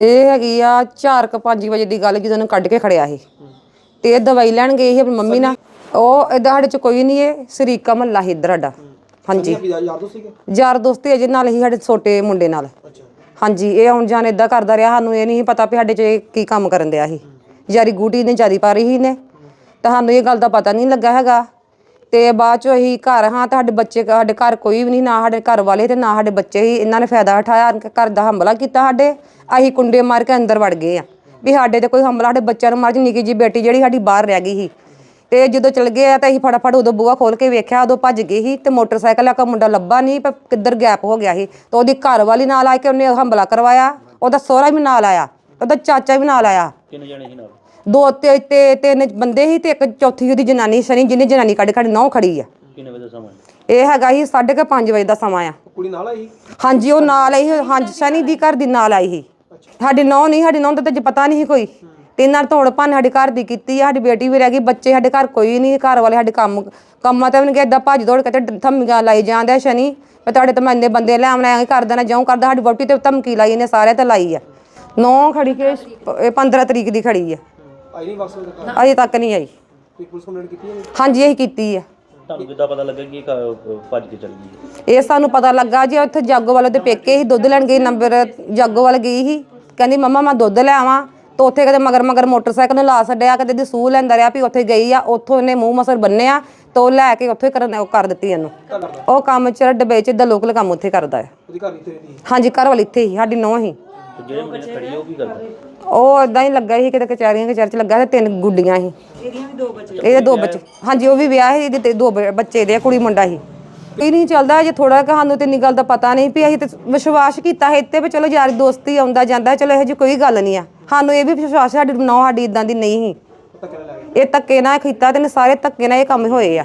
ਇਹ ਹੈਗੀ ਆ 4:05 ਵਜੇ ਦੀ ਗੱਲ ਜਦੋਂ ਉਹਨੂੰ ਕੱਢ ਕੇ ਖੜਿਆ ਸੀ ਤੇ ਇਹ ਦਵਾਈ ਲੈਣ ਗਏ ਸੀ ਆਪਣੀ ਮੰਮੀ ਨਾਲ। ਉਹ ਇਹਦਾ ਸਾਡੇ ਚ ਕੋਈ ਨਹੀਂ ਇਹ ਸਰੀਕਾ ਮਹੱਲਾ ਸੀ ਇੱਧਰ ਸਾਡਾ। ਹਾਂਜੀ। ਯਾਰ ਦੋਸਤ ਸੀਗੇ? ਯਾਰ ਦੋਸਤੀ ਅਜੇ ਨਾਲ ਹੀ ਸਾਡੇ ਛੋਟੇ ਮੁੰਡੇ ਨਾਲ। ਹਾਂਜੀ ਇਹ ਆਉਣ ਜਾਣ ਇਦਾਂ ਕਰਦਾ ਰਿਹਾ ਸਾਨੂੰ ਇਹ ਨਹੀਂ ਪਤਾ ਵੀ ਸਾਡੇ ਚ ਇਹ ਕੀ ਕੰਮ ਕਰਨ ਦਿਆ ਸੀ। ਯਾਰੀ ਗੂਟੀ ਨੇ ਜਾਰੀ ਪਾ ਰਹੀ ਨੇ ਤਾਂ ਸਾਨੂੰ ਇਹ ਗੱਲ ਦਾ ਪਤਾ ਨਹੀਂ ਲੱਗਾ ਹੈਗਾ। ਤੇ ਬਾਅਦ ਚੋਂ ਅਸੀਂ ਘਰ, ਹਾਂ ਤਾਂ ਸਾਡੇ ਬੱਚੇ, ਸਾਡੇ ਘਰ ਕੋਈ ਵੀ ਨਹੀਂ, ਨਾ ਸਾਡੇ ਘਰ ਵਾਲੇ ਤੇ ਨਾ ਸਾਡੇ ਬੱਚੇ ਹੀ ਇਹਨਾਂ ਨੇ ਫਾਇਦਾ ਉਠਾਇਆ ਘਰ ਦਾ ਹਮਲਾ ਕੀਤਾ ਸਾਡੇ, ਅਸੀਂ ਕੁੰਡੇ ਮਾਰ ਕੇ ਅੰਦਰ ਵੜ ਗਏ ਆ। ਵੀ ਸਾਡੇ ਤੇ ਕੋਈ ਹਮਲਾ, ਸਾਡੇ ਬੱਚਿਆਂ ਨੂੰ ਮਾਰ ਜੀ ਨਿੱਕੀ ਜੀ ਬੇਟੀ ਜਿਹੜੀ ਸਾਡੀ ਬਾਹਰ ਰਹਿ ਗਈ ਸੀ। ਤੇ ਜਦੋਂ ਚਲ ਗਏ ਆ, ਤਾਂ ਅਸੀਂ ਫਟਾਫਟ ਉਦੋਂ ਬੂਹਾ ਖੋਲ ਕੇ ਵੇਖਿਆ, ਉਦੋਂ ਭੱਜ ਗਏ ਸੀ ਤੇ ਮੋਟਰਸਾਈਕਲ ਆ ਕਾ ਮੁੰਡਾ ਲੱਭਾ ਨਹੀਂ, ਪਰ ਕਿੱਧਰ ਗੈਪ ਹੋ ਗਿਆ ਸੀ। ਤੇ ਉਹਦੀ ਘਰ ਵਾਲੀ ਨਾਲ ਆ ਕੇ ਉਹਨੇ ਹਮਲਾ ਕਰਵਾਇਆ, ਉਹਦਾ ਸਹੁਰਾ ਵੀ ਨਾਲ ਆਇਆ, ਉਹਦਾ ਚਾਚਾ ਵੀ ਨਾਲ ਆਇਆ। ਕਿੰਨੇ ਜਣੇ ਸੀ ਨਾਲ? ਦੋ ਤੇ ਤੇ ਤਿੰਨ ਬੰਦੇ ਸੀ ਤੇ ਇੱਕ ਚੌਥੀ ਉਹਦੀ ਜਨਾਨੀ ਸ਼ਨੀ ਜਿਹਨੇ ਜਨਾਨੀ ਕੱਢ ਕੱਢ ਨੌ ਖੜੀ ਆ। ਕਿੰਨੇ ਵਜੇ ਸਮਾਂ ਹੈ? ਇਹ ਹੈਗਾ ਸੀ 5:30 ਵਜੇ ਦਾ ਸਮਾਂ ਆ। ਕੁੜੀ ਨਾਲ ਆਈ ਹਾਂਜੀ ਉਹ ਨਾਲ ਆਈ ਸੀ, ਹਾਂਜੀ ਸ਼ਨੀ ਦੀ ਘਰ ਦੀ ਨਾਲ ਆਈ ਸੀ। ਸਾਡੀ ਨੌ ਨਹੀਂ ਸਾਡੀ ਨੌ ਦਾ ਤਾਂ ਪਤਾ ਨਹੀਂ ਸੀ ਕੋਈ। ਤੇ ਨਾਲ ਧੋੜ ਭੰਨ ਸਾਡੀ ਘਰ ਦੀ ਕੀਤੀ ਆ ਸਾਡੀ ਬੇਟੀ ਵੀ ਰਹਿ ਗਈ ਬੱਚੇ ਸਾਡੇ ਘਰ ਕੋਈ ਨਹੀਂ ਘਰ ਵਾਲੇ ਸਾਡੇ ਕੰਮ ਕੰਮਾਂ ਤੇ ਵੀ ਨਹੀਂ ਏਦਾਂ ਭੱਜ ਦੌੜ ਕੇ ਤੇ ਧਮਕੀਆਂ ਲਾਈ ਜਾਂਦੇ ਆ ਸ਼ਨੀ। ਮੈਂ ਤੁਹਾਡੇ ਤੇ ਮੈਂ ਇੰਨੇ ਬੰਦੇ ਲੈ ਆਉਣਾ ਐਂ ਕਰ ਦੇਣਾ ਜਾਉਂ ਕਰਦਾ ਸਾਡੀ ਵੋਟੀ ਤੇ ਧਮਕੀ ਲਾਈ ਇਹਨੇ ਸਾਰੇ ਤੇ ਲਾਈ ਆ। ਨੌ ਖੜੀ ਕੇ ਇਹ 15 ਤਰੀਕ ਦੀ ਖੜੀ ਆ। ਆਈ ਨਹੀਂ ਵਾਪਸ ਘਰ? ਅਜੇ ਤੱਕ ਨਹੀਂ ਆਈ। ਕੋਈ ਪੁਲਿਸ ਕੰਪਲੇਂਟ ਕੀਤੀ ਹੈ? ਹਾਂਜੀ ਇਹ ਕੀਤੀ ਆ ਤੁਹਾਨੂੰ ਕਿੱਦਾਂ ਪਤਾ ਲੱਗਾ ਕਿ ਇਹ ਕ- ਭੱਜ ਕੇ ਚਲ ਗਈ ਹੈ? ਇਹ ਸਾਨੂੰ ਪਤਾ ਲੱਗਾ ਜੀ ਉੱਥੇ ਜਾਗੋ ਵਾਲੇ ਦੇ ਪੇਕੇ ਹੀ ਦੁੱਧ ਲੈਣ ਗਈ ਨੰਬਰ ਜਾਗੋ ਵਾਲੇ ਗਈ ਸੀ ਕਹਿੰਦੀ ਮੰਮਾ ਮੈਂ ਦੁੱਧ ਲੈ ਆਵਾਂ। ਤਾਂ ਉੱਥੇ ਕਦੇ ਮਗਰ ਮਗਰ ਮੋਟਰਸਾਈਕਲ ਨੂੰ ਲਾ ਛੱਡਿਆ ਕਦੇ ਦੀ ਸੂਹ ਲੈਂਦਾ ਰਿਹਾ ਵੀ ਉੱਥੇ ਗਈ ਆ ਉੱਥੋਂ ਇਹਨੇ ਮੂੰਹ ਮਸਰ ਬੰਨਿਆ ਤਾਂ ਉਹ ਲੈ ਕੇ ਉੱਥੇ ਕਰਨ ਉਹ ਕਰ ਦਿੱਤੀ ਇਹਨੂੰ। ਉਹ ਕੰਮ ਚ ਡੱਬੇ ਚ ਦਾ ਲੋਕਲ ਕੰਮ ਉੱਥੇ ਕਰਦਾ ਹੈ। ਉਹਦੀ ਘਰ ਨਹੀਂ ਤੇਰੀ ਹਾਂਜੀ ਘਰ ਵਾਲੀ ਇੱਥੇ ਹੀ ਸਾਡੀ ਨੌਂ ਹੀ। ਤੇ ਜਿਹੜੇ ਮੁੰਡੇ ਖੜੀ ਆ ਉਹ ਕੀ ਕਰਦਾ? ਉਹ ਇਦਾਂ ਹੀ ਲੱਗਾ ਸੀ ਕਿਤੇ ਕਚਹਿਰੀਆਂ ਕਚਹਿਰ ਚ ਲੱਗਾ ਤੇ ਤਿੰਨ ਗੁੱਡੀਆਂ ਸੀ। ਇਹਦੀਆਂ ਵੀ ਦੋ ਬੱਚੇ ਇਹਦੇ ਦੋ ਬੱਚੇ। ਹਾਂਜੀ ਉਹ ਵੀ ਵਿਆਹ ਸੀ ਇਹਦੇ ਤੇ ਦੋ ਬ- ਬੱਚੇ ਦੇ ਆ, ਕੁੜੀ ਮੁੰਡਾ ਸੀ। ਇਹ ਨਹੀਂ ਚੱਲਦਾ ਜੇ ਥੋੜਾ ਸਾਨੂੰ ਤੇ ਇੰਨੀ ਗੱਲ ਦਾ ਪਤਾ ਨਹੀਂ ਵੀ ਅਸੀਂ ਤੇ ਵਿਸ਼ਵਾਸ ਕੀਤਾ ਹੈ ਇੱਥੇ ਵੀ ਚਲੋ ਯਾਰੀ ਦੋਸਤੀ ਆਉਂਦਾ ਜਾਂਦਾ ਚਲੋ ਇਹੋ ਜਿਹੀ ਕੋਈ ਗੱਲ ਨਹੀਂ ਆ। ਸਾਨੂੰ ਇਹ ਵੀ ਵਿਸ਼ਵਾਸ ਸਾਡੀ ਨੌ ਸਾਡੀ ਇਦਾਂ ਦੀ ਨਹੀਂ ਸੀ। ਇਹ ਧੱਕੇ ਨਾਲ ਕੀਤਾ ਤੇ ਇਹਨੇ ਸਾਰੇ ਧੱਕੇ ਨਾਲ ਇਹ ਕੰਮ ਹੋਏ ਆ।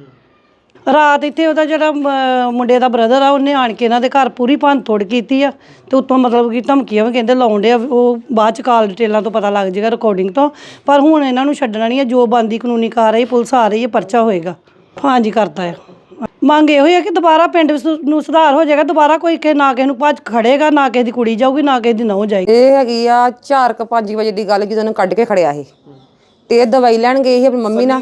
ਰਾਤ ਇੱਥੇ ਉਹਦਾ ਜਿਹੜਾ ਅਮ, ਮੁੰਡੇ ਦਾ ਬ੍ਰਦਰ ਆ ਉਹਨੇ ਆਣ ਕੇ ਇਹਨਾਂ ਦੇ ਘਰ ਪੂਰੀ ਭੰਨ ਤੋੜ ਕੀਤੀ ਆ ਤੇ ਉੱਤੋਂ ਮਤਲਬ ਕਿ ਧਮਕੀਆਂ ਵੀ ਕਹਿੰਦੇ ਲਾਉਣ ਡਿਆ ਉਹ ਬਾਅਦ ਚ ਕਾਲ ਡਿਟੇਲਾਂ ਤੋਂ ਪਤਾ ਲੱਗ ਜਾਏਗਾ ਰਿਕਾਰਡਿੰਗ ਤੋਂ ਪਰ ਹੁਣ ਇਹਨਾਂ ਨੂੰ ਛੱਡਣਾ ਨਹੀਂ ਹੈ ਜੋ ਬੰਦੀ ਕਾਨੂੰਨੀ ਕਾਰਵਾਈ ਪੁਲਿਸ ਆ ਰਹੀ ਹੈ ਪਰਚਾ ਹੋਏਗਾ। ਹਾਂਜੀ ਕਰਤਾ ਹੈ ਮੰਗ ਇਹੋ ਹੀ ਹੈ ਕਿ ਦੁਬਾਰਾ ਪਿੰਡ ਵਿੱਚ ਨੂੰ ਸੁਧਾਰ ਹੋ ਜਾਏਗਾ ਦੁਬਾਰਾ ਕੋਈ ਕਿ ਨਾ ਕਿਸੇ ਨੂੰ ਭੱਜ ਖੜੇਗਾ ਨਾ ਕਿਸੇ ਦੀ ਕੁੜੀ ਜਾਊਗੀ ਨਾ ਕਿਸੇ ਦੀ ਨਹੁੰ ਜਾਏਗੀ। ਇਹ ਹੈਗੀ ਆ 4:05 ਵਜੇ ਦੀ ਗੱਲ ਜਦੋਂ ਉਹਨੂੰ ਕੱਢ ਕੇ ਖੜਿਆ ਸੀ ਤੇ ਇਹ ਦਵਾਈ ਲੈਣ ਗਏ ਸੀ ਆਪਣੀ ਮੰਮੀ ਨਾਲ।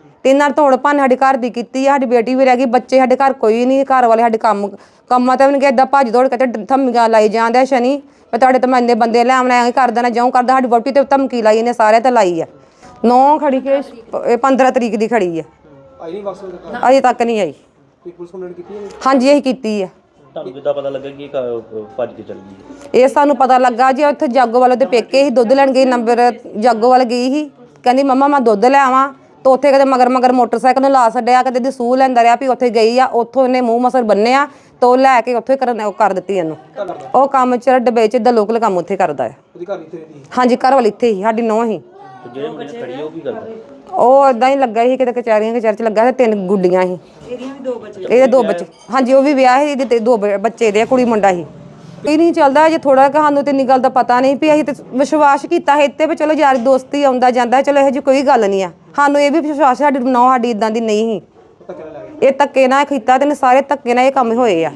ਤੇ ਨਾਲ ਧੋੜ ਭੰਨ ਸਾਡੀ ਘਰ ਦੀ ਕੀਤੀ ਆ ਸਾਡੀ ਬੇਟੀ ਵੀ ਰਹਿ ਗਈ ਬੱਚੇ ਸਾਡੇ ਘਰ ਕੋਈ ਨਹੀਂ ਘਰ ਵਾਲੇ ਸਾਡੇ ਕੰਮ ਕੰਮਾਂ ਤੇ ਵੀ ਨਹੀਂ ਏਦਾਂ ਭੱਜ ਦੌੜ ਕੇ ਤੇ ਧਮਕੀਆਂ ਲਾਈ ਜਾਂਦੇ ਸ਼ਨੀ ਮੈਂ ਤੁਹਾਡੇ ਤੇ ਮੈਂ ਇੰਨੇ ਬੰਦੇ ਲੈ ਆਉਣਾ ਐਂ ਕਰ ਦੇਣਾ ਜਾਉਂ ਕਰਦਾ ਸਾਡੀ ਵੋਟੀ ਤੇ ਧਮਕੀ ਲਾਈ ਇਹਨੇ ਸਾਰੇ ਤੇ ਲਾਈ ਆ। ਨੌ ਖੜੀ ਕੇ ਇਹ 15 ਤਰੀਕ ਦੀ ਖੜੀ ਆ। ਆਈ ਨਹੀਂ ਵਾਪਸ ਘਰ? ਅਜੇ ਤੱਕ ਨਹੀਂ ਆਈ। ਕੋਈ ਪੁਲਿਸ ਕੰਪਲੇਂਟ ਕੀਤੀ ਹੈ? ਹਾਂਜੀ ਇਹ ਕੀਤੀ ਆ। ਤੁਹਾਨੂੰ ਕਿੱਦਾਂ ਪਤਾ ਲੱਗਾ ਕਿ ਇਹ ਕ- ਭੱਜ ਕੇ ਚਲ ਗਈ ਹੈ? ਇਹ ਸਾਨੂੰ ਪਤਾ ਲੱਗਾ ਜੀ ਉੱਥੇ ਜਾਗੋ ਵਾਲੇ ਦੇ ਪੇਕੇ ਹੀ ਦੁੱਧ ਲੈਣ ਗਈ ਨੰਬਰ ਜਾਗੋ ਵਾਲੇ ਗਈ ਸੀ ਕਹਿੰਦੀ ਮੰਮਾ ਮੈਂ ਦੁੱਧ ਲੈ ਆਵਾਂ। ਤਾਂ ਉੱਥੇ ਕਦੇ ਮਗਰ ਮਗਰ ਮੋਟਰਸਾਈਕਲ ਨੂੰ ਲਾ ਛੱਡਿਆ ਕਦੇ ਦੀ ਸੂਹ ਲੈਂਦਾ ਰਿਹਾ ਵੀ ਉੱਥੇ ਗਈ ਆ ਉੱਥੋਂ ਇਹਨੇ ਮੂੰਹ ਮਸਰ ਬੰਨਿਆ ਤਾਂ ਉਹ ਲੈ ਕੇ ਉੱਥੇ ਕਰਨ ਉਹ ਕਰ ਦਿੱਤੀ ਇਹਨੂੰ। ਉਹ ਕੰਮ ਚ ਡੱਬੇ ਚ ਦਾ ਲੋਕਲ ਕੰਮ ਉੱਥੇ ਕਰਦਾ ਹੈ। ਨਹੀਂ ਹਾਂਜੀ ਘਰ ਵਾਲੀ ਇੱਥੇ ਹੀ ਸਾਡੀ ਨੌਂ ਹੀ ਉਹ ਇਦਾਂ ਹੀ ਲੱਗਾ ਸੀ ਕਿਤੇ ਕਚਹਿਰੀਆਂ ਕਚਹਿਰ ਚ ਲੱਗਾ ਤੇ ਤਿੰਨ ਗੁੱਡੀਆਂ ਸੀ। ਇਹਦੀਆਂ ਵੀ ਦੋ ਬੱਚੇ ਇਹਦੇ ਦੋ ਬੱਚੇ। ਹਾਂਜੀ ਉਹ ਵੀ ਵਿਆਹ ਸੀ ਇਹਦੇ ਤੇ ਦੋ ਬ- ਬੱਚੇ ਦੇ ਆ, ਕੁੜੀ ਮੁੰਡਾ ਸੀ। ਇਹ ਨਹੀਂ ਚੱਲਦਾ ਜੇ ਥੋੜਾ ਸਾਨੂੰ ਤੇ ਇੰਨੀ ਗੱਲ ਦਾ ਪਤਾ ਨਹੀਂ ਵੀ ਅਸੀਂ ਤੇ ਵਿਸ਼ਵਾਸ ਕੀਤਾ ਹੈ ਇੱਥੇ ਵੀ ਚਲੋ ਯਾਰੀ ਦੋਸਤੀ ਆਉਂਦਾ ਜਾਂਦਾ ਚਲੋ ਇਹੋ ਜਿਹੀ ਕੋਈ ਗੱਲ ਨਹੀਂ ਆ। ਸਾਨੂੰ ਇਹ ਵੀ ਵਿਸ਼ਵਾਸ ਸਾਡੀ ਨੌ ਸਾਡੀ ਇਦਾਂ ਦੀ ਨਹੀਂ ਸੀ। ਇਹ ਧੱਕੇ ਨਾਲ ਕੀਤਾ ਤੇ ਸਾਰੇ ਧੱਕੇ ਨਾਲ ਇਹ ਕੰਮ ਹੋਏ ਆ।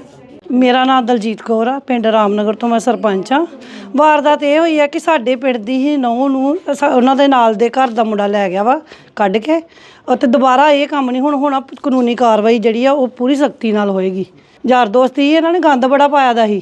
ਮੇਰਾ ਨਾਮ ਦਲਜੀਤ ਕੌਰ ਆ, ਪਿੰਡ ਰਾਮਨਗਰ ਤੋਂ ਮੈਂ ਸਰਪੰਚ ਆ। ਵਾਰਦਾਤ ਇਹ ਹੋਈ ਆ ਕਿ ਸਾਡੇ ਪਿੰਡ ਦੀ ਹੀ ਨੌਂ ਨੂੰ ਉਹਨਾਂ ਦੇ ਨਾਲ ਦੇ ਘਰ ਦਾ ਮੁੰਡਾ ਲੈ ਗਿਆ ਵਾ, ਕੱਢ ਕੇ। ਅਤੇ ਦੁਬਾਰਾ ਇਹ ਕੰਮ ਨਹੀਂ, ਹੁਣ ਹੋਣਾ ਕਾਨੂੰਨੀ ਕਾਰਵਾਈ ਜਿਹੜੀ ਆ ਉਹ ਪੂਰੀ ਸਖਤੀ ਨਾਲ ਹੋਏਗੀ। ਯਾਰ ਦੋਸਤੀ ਇਹਨਾਂ ਨੇ ਗੰਦ ਬੜਾ ਪਾਇਆ ਦਾ ਸੀ।